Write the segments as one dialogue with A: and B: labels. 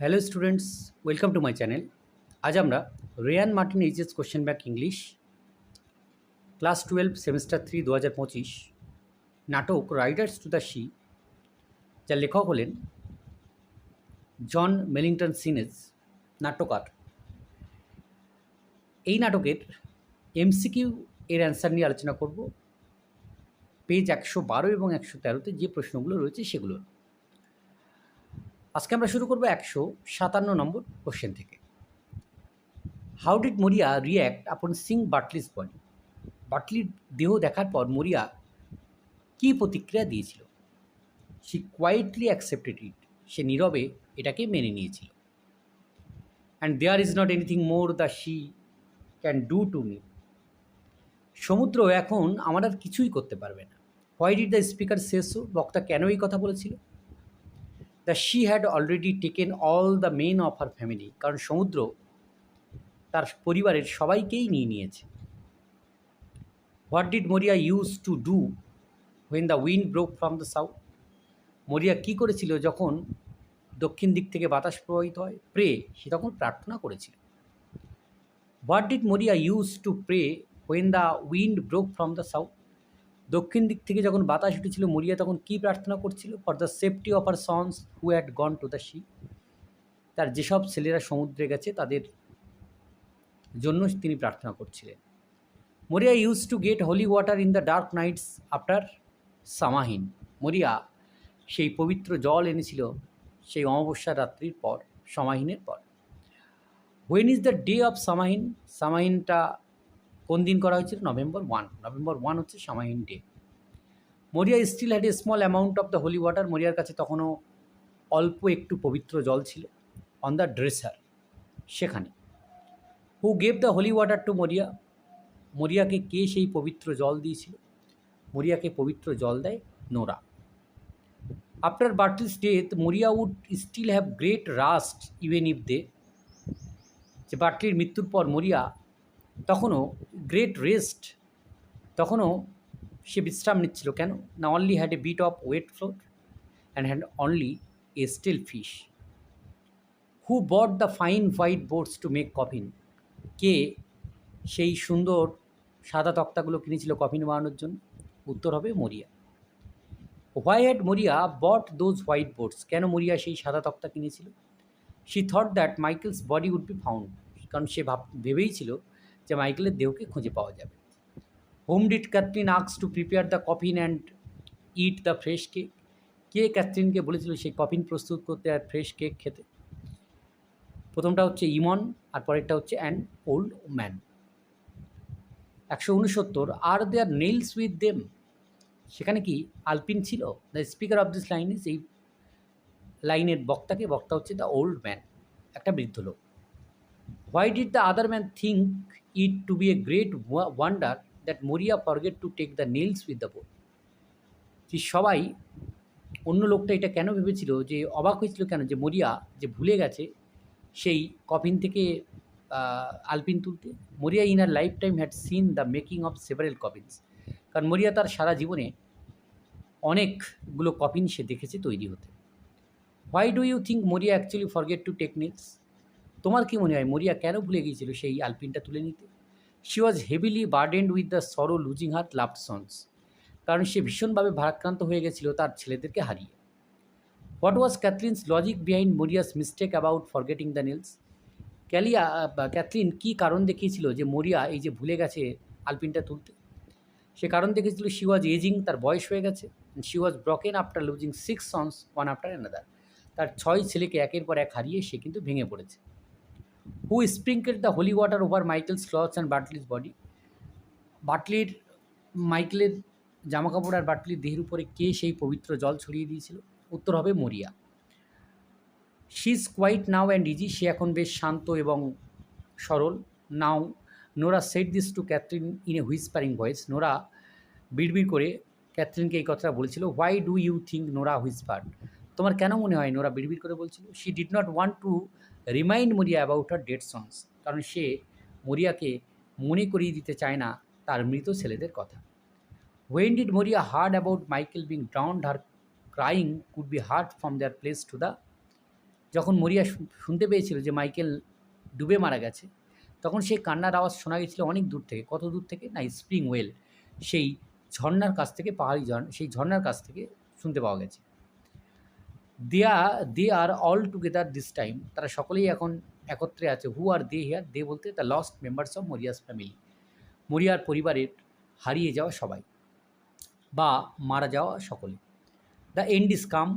A: Hello students welcome to my channel আজ আমরা Ryan Martin H S question back English class twelve semester three দু হাজার পঁচিশ, নাটক রাইডার্স টু দ্য সি যার লেখক হলেন জন মেলিংটন সিনেজ নাট্যকার এই নাটকের এমসিকিউ এর অ্যান্সার নিয়ে আলোচনা করব। পেজ একশো বারো এবং একশো তেরোতে যে প্রশ্নগুলো রয়েছে সেগুলো আজকে আমরা শুরু করব একশো সাতান্ন নম্বর কোশ্চেন থেকে। How did Maurya react upon seeing Bartley's body বাটলির দেহ দেখার পর মরিয়া কী প্রতিক্রিয়া দিয়েছিল? সি কোয়াইটলি অ্যাকসেপ্টেড ইট সে নীরবে এটাকে মেনে নিয়েছিল। And there is not anything more the sea can do to me সমুদ্র এখন আমার আর কিছুই করতে পারবে না। হোয়াই ডিড দ্য স্পিকার শেষ বক্তা কেন এই কথা বলেছিল? The sea had already taken all the men of her family কারণ সমুদ্র তার পরিবারের সবাইকেই নিয়ে নিয়েছে। What did Maurya use to do when the wind broke from the south Maurya কী করেছিল যখন দক্ষিণ দিক থেকে বাতাস প্রবাহিত হয়? প্রে সে তখন প্রার্থনা করেছিল। What did Maurya use to pray when the wind broke from the south দক্ষিণ দিক থেকে যখন বাতাস উঠেছিল, মরিয়া তখন কী প্রার্থনা করছিল? For the safety of her sons who had gone to the sea তার যেসব ছেলেরা সমুদ্রে গেছে, তাদের জন্য তিনি প্রার্থনা করছিলেন। Maurya use to get holy water in the dark nights after Samhain Maurya সেই পবিত্র জল এনেছিল সেই অমাবস্যার রাত্রির পর সমাহিনের পর। When is the day of Samhain সামাহিনটা কোন দিন করা হয়েছিল? নভেম্বর ওয়ান নভেম্বর ওয়ান হচ্ছে Samhain day Maurya still had a small amount of the holy water মরিয়ার কাছে তখনও অল্প একটু পবিত্র জল ছিল অন দ্য ড্রেসার সেখানে। Who gave the holy water to Maurya? মরিয়াকে কে সেই পবিত্র জল দিয়েছিল? মরিয়াকে পবিত্র জল দেয় Nora. After Bartley's death Maurya would still have great rest even if they যে বার্টলির মৃত্যুর পর মরিয়া তখনও গ্রেট রেস্ট তখনও সে বিশ্রাম নিচ্ছিল কেন? না only had a bit of wet flour and had only a stale fish who bought the fine white boards to make coffin কে সেই সুন্দর সাদা তক্তাগুলো কিনেছিল কফিন বানানোর জন্য? উত্তর হবে মরিয়া। হোয়াই হ্যাড মরিয়া বট দোজ হোয়াইট বোর্ডস কেন মরিয়া সেই সাদা তক্তা কিনেছিল? She thought that Michael's body would be found কারণ সে ভাব, ভেবেই ছিল যে মাইকেলের দেহকে খুঁজে পাওয়া যাবে whom did Catherine asks to prepare the coffin and eat the fresh cake কে ক্যাথরিনকে বলেছিল সেই কফিন প্রস্তুত করতে আর ফ্রেশ কেক খেতে প্রথমটা হচ্ছে ইমন আর পরেরটা হচ্ছে অ্যান্ড ওল্ড ম্যান একশো উনসত্তর are there nails with them সেখানে কি আলপিন ছিল? The speaker of this line is এই লাইনের বক্তাকে, বক্তা হচ্ছে দ্য ওল্ড ম্যান একটা বৃদ্ধ লোক। Why did the other man think it to be a great wonder that Maurya forget to take the nails with the board যে সবাই, অন্য লোকটা এটা কেন ভেবেছিল? যে অবাক হয়েছিল কেন? যে মরিয়া যে ভুলে গেছে সেই কফিন থেকে আলপিন তুলতে? Maurya in her lifetime had seen the making of several coffins কারণ মরিয়া তার সারা জীবনে অনেকগুলো কফিন সে দেখেছে তৈরি হতে। Why do you think Maurya actually forget to take nails তোমার কি মনে হয় মরিয়া কেন ভুলে গিয়েছিল সেই আলপিনটা তুলে নিতে? She was heavily burdened with the sorrow losing her love sons কারণ সে ভীষণভাবে ভারাক্রান্ত হয়ে গেছিল তার ছেলেদেরকে হারিয়ে। What was Cathleen's logic behind Maurya's mistake about forgetting the nails ক্যালিয়া Cathleen কী কারণ দেখিয়েছিল যে মরিয়া এই যে ভুলে গেছে আলপিনটা তুলতে? সে কারণ দেখেছিল শি ওয়াজ এজিং তার বয়স হয়ে গেছে। She was broken after losing six sons one after another তার ছয় ছেলেকে একের পর এক হারিয়ে সে কিন্তু ভেঙে পড়েছে। Who sprinkle the holy water over Michael's clothes and Bartley's body বাটলির মাইকেলের জামাকাপড় আর বাটলির দেহের উপরে কে সেই পবিত্র জল ছড়িয়ে দিয়েছিল? উত্তর হবে মরিয়া। She is quiet now and easy সে এখন বেশ শান্ত এবং সরল। Now Nora said this to Catherine in a whispering voice Nora বিড়বিড় করে ক্যাথরিনকে এই কথাটা বলেছিল why do you think Nora whisper তোমার কেন মনে হয় নোরা বিড়বিড় করে বলছিল? She did not want to remind Maurya about her dead sons কারণ সে মরিয়াকে মনে করিয়ে দিতে চায় না তার মৃত ছেলেদের কথা। When did Maurya heard about Michael being drowned her crying could be heard from their place to the যখন মরিয়া শুনতে পেয়েছিল যে মাইকেল ডুবে মারা গেছে, তখন সেই কান্নার আওয়াজ শোনা গেছিল অনেক দূর থেকে, কত দূর থেকে? না স্প্রিং ওয়েল সেই ঝর্নার কাছ থেকে পাহাড়ি ঝর্ণা, সেই ঝর্নার কাছ থেকে শুনতে পাওয়া গেছে। They are they are all together this time তারা সকলেই এখন একত্রে আছে। হু আর দে হিয়ার দে বলতে the lost members of Maurya's family মরিয়ার পরিবারের হারিয়ে যাওয়া সবাই বা মারা যাওয়া সকলে। দ্য এন্ড ইজ কাম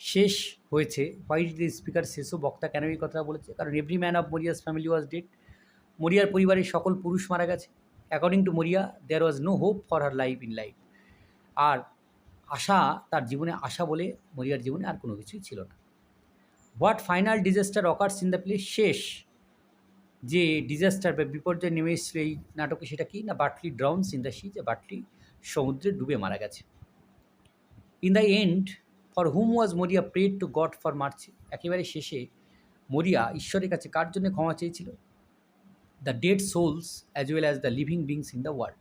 A: শেষ হয়েছে। হোয়াইট দ্য স্পিকার শেষও বক্তা কেন এই কথা বলেছে? কারণ every man of Maurya's family was dead মরিয়ার পরিবারের সকল পুরুষ মারা গেছে। According to Maurya there was no hope for her life in life আর আশা, তার জীবনে আশা বলে মরিয়ার জীবনে আর কোনো কিছুই ছিল না। What final disaster occurs in the place শেষ। যে ডিজাস্টার বা বিপর্যয় নেমে এসেছিল এই নাটকে সেটা কি? না Bartley drowns in the sea যে বাটলি সমুদ্রে ডুবে মারা গেছে। In the end for whom was Maurya prayed to God for mercy একেবারে শেষে মরিয়া ঈশ্বরের কাছে কার জন্য ক্ষমা চেয়েছিল? The dead souls as well as the living beings in the world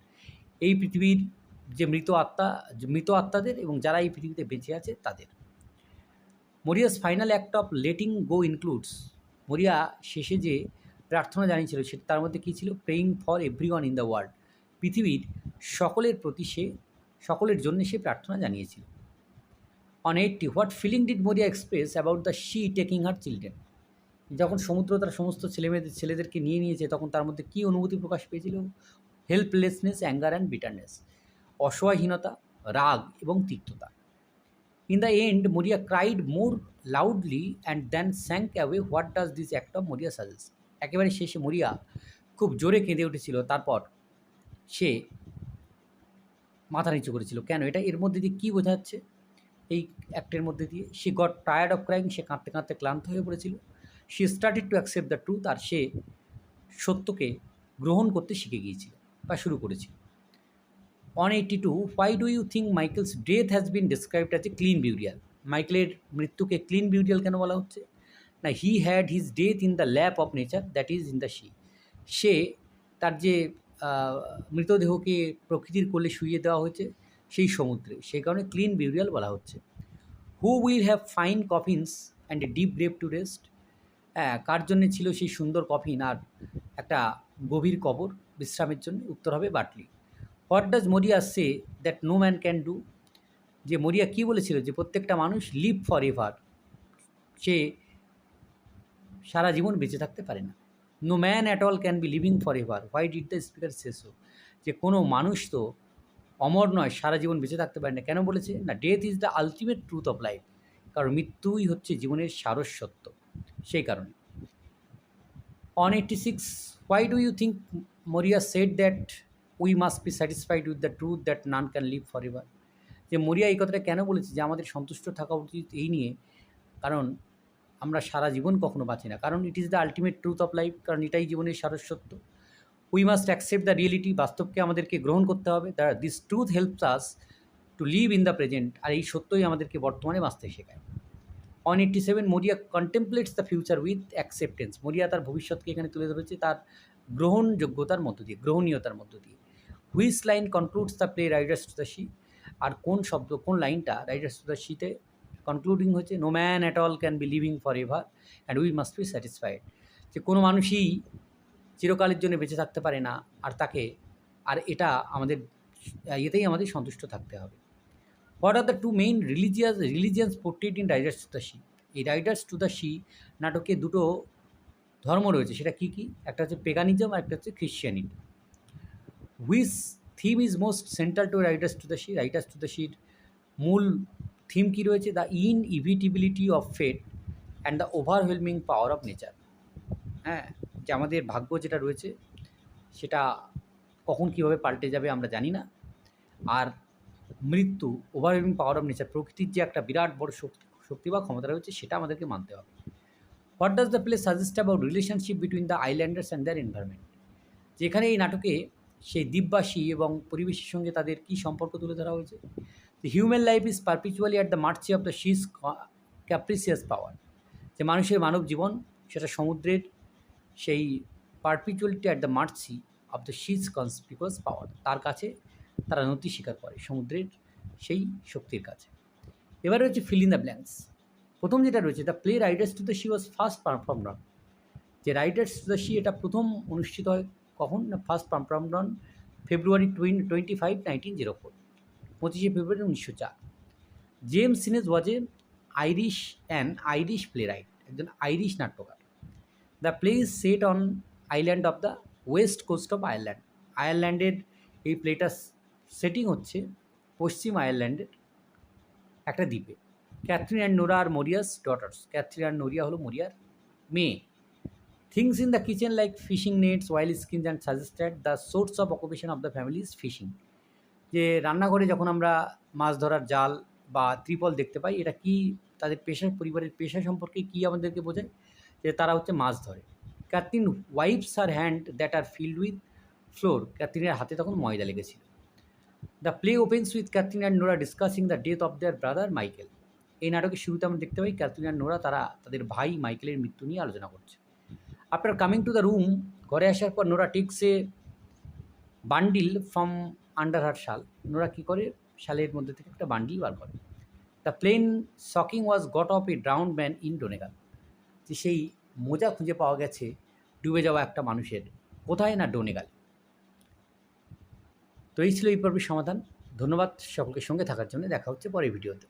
A: এই পৃথিবীর যে মৃত আত্মা মৃত আত্মাদের এবং যারা এই পৃথিবীতে বেঁচে আছে তাদের। Maurya's final act of letting go includes. Maurya শেষে যে প্রার্থনা জানিয়েছিল, সেটা তার মধ্যে কী ছিল? Praying for every one in the world. পৃথিবীর সকলের প্রতি সে, সকলের জন্য সে প্রার্থনা জানিয়েছিল। On eighty what feeling did Maurya express about the sea taking her children যখন সমুদ্র তার সমস্ত ছেলেমেয়েদের, ছেলেদেরকে নিয়ে নিয়েছে, তখন তার মধ্যে কী অনুভূতি প্রকাশ পেয়েছিল? হেল্পলেসনেস অ্যাঙ্গার অ্যান্ড বিটারনেস অসহায়হীনতা, রাগ এবং তিক্ততা। In the end Maurya cried more loudly and then sank away what does this act of Maurya suggest একেবারে শেষে মরিয়া খুব জোরে কেঁদে উঠেছিল। তারপর সে মাথা নিচু করেছিল। কেন? এটা এর মধ্যে দিয়ে কী বোঝাচ্ছে এই অ্যাক্টের মধ্যে দিয়ে সে গট টায়ার্ড অফ ক্রাইং সে কাঁদতে কাঁদতে ক্লান্ত হয়ে পড়েছিল। সে started to accept the truth আর সে সত্যকে গ্রহণ করতে শিখে গিয়েছিল বা শুরু করেছিল। On eighty two why do you think Michael's death has been described as a clean burial মাইকেলের মৃত্যুকে ক্লিন বিউরিয়াল কেন বলা হচ্ছে? না he had his death in the lap of nature that is in the sea সে তার যে মৃতদেহকে প্রকৃতির কোলে শুইয়ে দেওয়া হয়েছে, সেই সমুদ্রে। সেই কারণে ক্লিন বিউরিয়াল বলা হচ্ছে। Who will have fine coffins and a deep grave to rest হ্যাঁ কার জন্য ছিল সেই সুন্দর কফিন আর একটা গভীর কবর বিশ্রামের জন্য? উত্তর হবে Bartley. What does Maurya say that no man can do যে মরিয়া কী বলেছিল? যে প্রত্যেকটা মানুষ লিভ ফর এভার সে সারা জীবন বেঁচে থাকতে পারে না। No man at all can be living for ever why did the speaker শেষও যে কোনো মানুষ তো অমর নয়, সারা জীবন বেঁচে থাকতে পারে না। কেন বলেছে? না death is the ultimate truth of life কারণ মৃত্যুই হচ্ছে জীবনের সারস্বত্ব। সেই কারণে। On eighty six why do you think Maurya said that we must be satisfied with the truth that none can live for ever যে মরিয়া এই কথাটা কেন বলেছে? যে আমাদের সন্তুষ্ট থাকা উচিত এই নিয়ে। কারণ আমরা সারা জীবন কখনো বাঁচি না। কারণ it is the ultimate truth of life কারণ এটাই জীবনের সারস্বত্ব we must accept the reality বাস্তবকে আমাদেরকে গ্রহণ করতে হবে। The this truth helps us to live in the present আর এই সত্যই আমাদেরকে বর্তমানে বাঁচতে শেখায়। On eighty seven Maurya contemplates the future with acceptance Maurya তার ভবিষ্যৎকে এখানে তুলে ধরেছে, তার গ্রহণযোগ্যতার মধ্য দিয়ে, গ্রহণীয়তার মধ্য দিয়ে। Whose line concludes the play Riders to the Sea আর কোন শব্দ, কোন লাইনটা রাইডার্স টু দ্য শীতে কনক্লুডিং হচ্ছে no man at all can be living for ever and we must be satisfied যে কোনো মানুষই চিরকালের জন্য বেঁচে থাকতে পারে না, আর তাকে, আর এটা আমাদের ইয়েতেই আমাদের সন্তুষ্ট থাকতে হবে। What are the two main religious religions portrait in Riders to the Sea এই রাইডার্স টু দ্য শি নাটকে দুটো ধর্ম রয়েছে, সেটা কী কী? একটা হচ্ছে পেগানিজম আর একটা হচ্ছে Christianity whose theme is most central to Riders to the Sea, Riders to the শির মূল থিম কী রয়েছে? The inevitability of fate and the overwhelming power of nature. হ্যাঁ যে আমাদের ভাগ্য যেটা রয়েছে, সেটা কখন কীভাবে পাল্টে যাবে আমরা জানি না। আর মৃত্যু, ওভারওয়েলমিং পাওয়ার অফ নেচার, প্রকৃতির যে একটা বিরাট বড় শক্তি শক্তি বা ক্ষমতা রয়েছে, সেটা আমাদেরকে মানতে হবে। What does the play suggest about relationship between the islanders and their environment? যেখানে এই নাটকে সেই দ্বীপবাসী এবং পরিবেশের সঙ্গে তাদের কী সম্পর্ক তুলে ধরা হয়েছে? The human life is perpetually at the mercy of the sea's capricious power যে মানুষের মানব জীবন, সেটা সমুদ্রের সেই perpetuality at the mercy of the sea's conspicuous power তার কাছে তারা নতি স্বীকার করে, সমুদ্রের সেই শক্তির কাছে। এবার রয়েছে ফিল ইন দ্য ব্ল্যাঙ্কস প্রথম যেটা রয়েছে the play Riders to the Sea was first perform যে রাইডার্স টু দ্য শি এটা প্রথম অনুষ্ঠিত হয় কখন? না first perform on February two one twenty five nineteen zero four পঁচিশে ফেব্রুয়ারি উনিশশো চার। James Synge was a Irish an Irish playwright একজন আইরিশ নাট্যকার। The play is set on island of the west coast of Ireland আয়ারল্যান্ডের এই প্লেটার setting হচ্ছে পশ্চিম আয়ারল্যান্ডের একটা দ্বীপে। Catherine and Nora are Maurya's daughters Catherine and Nora হলো মরিয়ার মেয়ে। Things in the kitchen like fishing nets oilskins and suggested the source of occupation of the family is fishing যে রান্নাঘরে যখন আমরা মাছ ধরার জাল বা ত্রিপল দেখতে পাই, এটা কি তাদের পেশা, পরিবারের পেশা সম্পর্কে কি আমাদেরকে বোঝায়? যে তারা হচ্ছে মাছ ধরে। Catherine wipes her hand that are filled with flour ক্যাথরিনের হাতে তখন ময়দা লেগেছিল। The play opens with Catherine and Nora discussing the death of their brother Michael এই নাটকের শুরুতে আমরা দেখতে পাই ক্যাথরিন অ্যান্ড নোরা তারা, তাদের ভাই মাইকেলের মৃত্যু নিয়ে আলোচনা করছে। After coming to the room ঘরে আসার পর Nora takes a bundle from under her shawl Nora কী করে? শালের মধ্যে থেকে একটা বান্ডিল বার করে। The plain stocking was got off a drowned man in Donegal যে সেই মোজা খুঁজে পাওয়া গেছে, ডুবে যাওয়া একটা মানুষের। কোথায় না ডোনেগাল তো এই ছিল এই পর্বের সমাধান। ধন্যবাদ সকলকে সঙ্গে থাকার জন্য। দেখা হচ্ছে পরের ভিডিওতে।